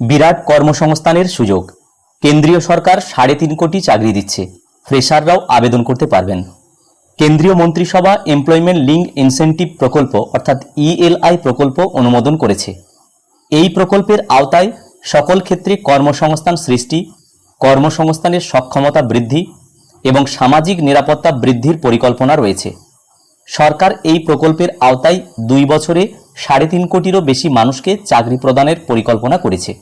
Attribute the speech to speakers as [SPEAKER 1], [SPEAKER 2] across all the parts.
[SPEAKER 1] বিরাট কর্মসংস্থানের সুযোগ। কেন্দ্রীয় সরকার সাড়ে তিন কোটি চাকরি দিচ্ছে। ফ্রেশাররাও আবেদন করতে পারবেন। কেন্দ্রীয় মন্ত্রিসভা এমপ্লয়মেন্ট লিঙ্ক ইনসেন্টিভ প্রকল্প, অর্থাৎ ইএলআই প্রকল্প অনুমোদন করেছে। এই প্রকল্পের আওতায় সকল ক্ষেত্রে কর্মসংস্থান সৃষ্টি, কর্মসংস্থানের সক্ষমতা বৃদ্ধি এবং সামাজিক নিরাপত্তা বৃদ্ধির পরিকল্পনা রয়েছে। সরকার এই প্রকল্পের আওতায় দুই বছরে সাড়ে তিন কোটিরও বেশি মানুষকে চাকরি প্রদানের পরিকল্পনা করেছে।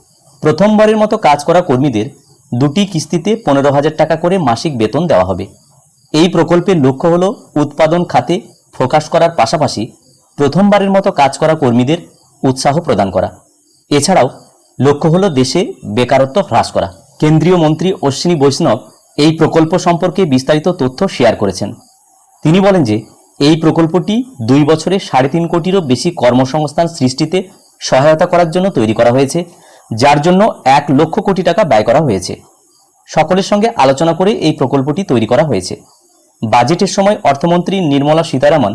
[SPEAKER 1] প্রথমবারের মতো কাজ করা কর্মীদের দুটি কিস্তিতে পনেরো হাজার টাকা করে মাসিক বেতন দেওয়া হবে। এই প্রকল্পের লক্ষ্য হল উৎপাদন খাতে ফোকাস করার পাশাপাশি প্রথমবারের মতো কাজ করা কর্মীদের উৎসাহ প্রদান করা। এছাড়াও লক্ষ্য হল দেশে বেকারত্ব হ্রাস করা। কেন্দ্রীয় মন্ত্রী অশ্বিনী বৈষ্ণব এই প্রকল্প সম্পর্কে বিস্তারিত তথ্য শেয়ার করেছেন। তিনি বলেন যে এই প্রকল্পটি দুই বছরে সাড়ে তিন কোটিরও বেশি কর্মসংস্থান সৃষ্টিতে সহায়তা করার জন্য তৈরি করা হয়েছে, যার জন্য এক লক্ষ কোটি টাকা ব্যয় করা হয়েছে। সকলের সঙ্গে আলোচনা করে এই প্রকল্পটি তৈরি করা হয়েছে। বাজেটের সময় অর্থমন্ত্রী নির্মলা সীতারামন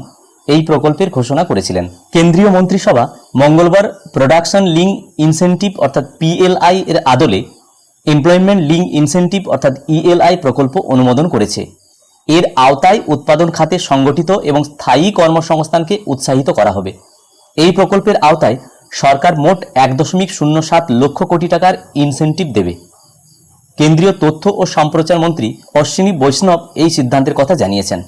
[SPEAKER 1] এই প্রকল্পের ঘোষণা করেছিলেন। কেন্দ্রীয় মন্ত্রিসভা মঙ্গলবার প্রোডাকশন লিঙ্ক ইনসেন্টিভ অর্থাৎ পিএলআই এর আদলে এমপ্লয়মেন্ট লিঙ্ক ইনসেন্টিভ অর্থাৎ ইএলআই প্রকল্প অনুমোদন করেছে। এর আওতায় উৎপাদন খাতে সংগঠিত এবং স্থায়ী কর্মসংস্থানকে উৎসাহিত করা হবে। এই প্রকল্পের আওতায় সরকার মোট এক দশমিক শূন্য সাত লক্ষ কোটি টাকার ইনসেন্টিভ দেবে। কেন্দ্রীয় তথ্য ও সম্প্রচার মন্ত্রী অশ্বিনী বৈষ্ণব এই সিদ্ধান্তের কথা জানিয়েছেন।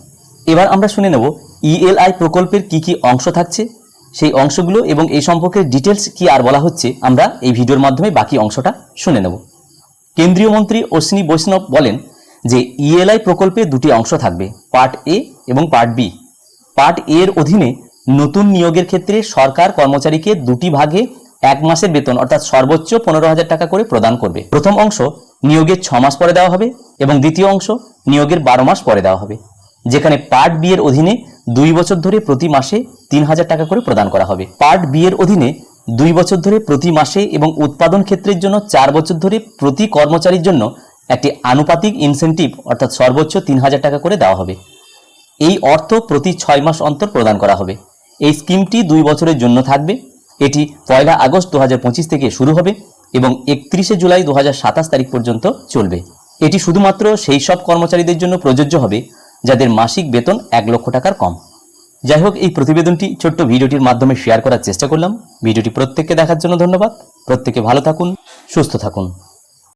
[SPEAKER 1] এবার আমরা শুনে নেব ইএলআই প্রকল্পের কি কি অংশ থাকছে, সেই অংশগুলো এবং এই সম্পর্কে ডিটেলস কি আর বলা হচ্ছে আমরা এই ভিডিওর মাধ্যমে বাকি অংশটা শুনে নেব। কেন্দ্রীয় মন্ত্রী অশ্বিনী বৈষ্ণব বলেন যে ইএলআই প্রকল্পে দুটি অংশ থাকবে পার্ট এ এবং পার্ট বি পার্ট এ এর অধীনে নতুন নিয়োগের ক্ষেত্রে সরকার কর্মচারীকে দুটি ভাগে এক মাসের বেতন, অর্থাৎ সর্বোচ্চ পনেরো হাজার টাকা করে প্রদান করবে। প্রথম অংশ নিয়োগের ছ মাস পরে দেওয়া হবে এবং দ্বিতীয় অংশ নিয়োগের বারো মাস পরে দেওয়া হবে, যেখানে পার্ট বি এর অধীনে দুই বছর ধরে প্রতি মাসে তিন হাজার টাকা করে প্রদান করা হবে। পার্ট বি এর অধীনে দুই বছর ধরে প্রতি মাসে এবং উৎপাদন ক্ষেত্রের জন্য চার বছর ধরে প্রতি কর্মচারীর জন্য একটি আনুপাতিক ইনসেন্টিভ অর্থাৎ সর্বোচ্চ তিন হাজার টাকা করে দেওয়া হবে। এই অর্থ প্রতি ছয় মাস অন্তর প্রদান করা হবে। এই স্কিমটি দুই বছরের জন্য থাকবে। এটি পয়লা আগস্ট দু হাজার পঁচিশ থেকে শুরু হবে এবং একত্রিশে জুলাই দু হাজার সাতাশ তারিখ পর্যন্ত চলবে। এটি শুধুমাত্র সেই সব কর্মচারীদের জন্য প্রযোজ্য হবে, যাদের মাসিক বেতন এক লক্ষ টাকার কম। যাই হোক, এই প্রতিবেদনটি, ছোট্ট ভিডিওটির মাধ্যমে শেয়ার করার চেষ্টা করলাম। ভিডিওটি প্রত্যেককে দেখার জন্য ধন্যবাদ। প্রত্যেকে ভালো থাকুন, সুস্থ থাকুন।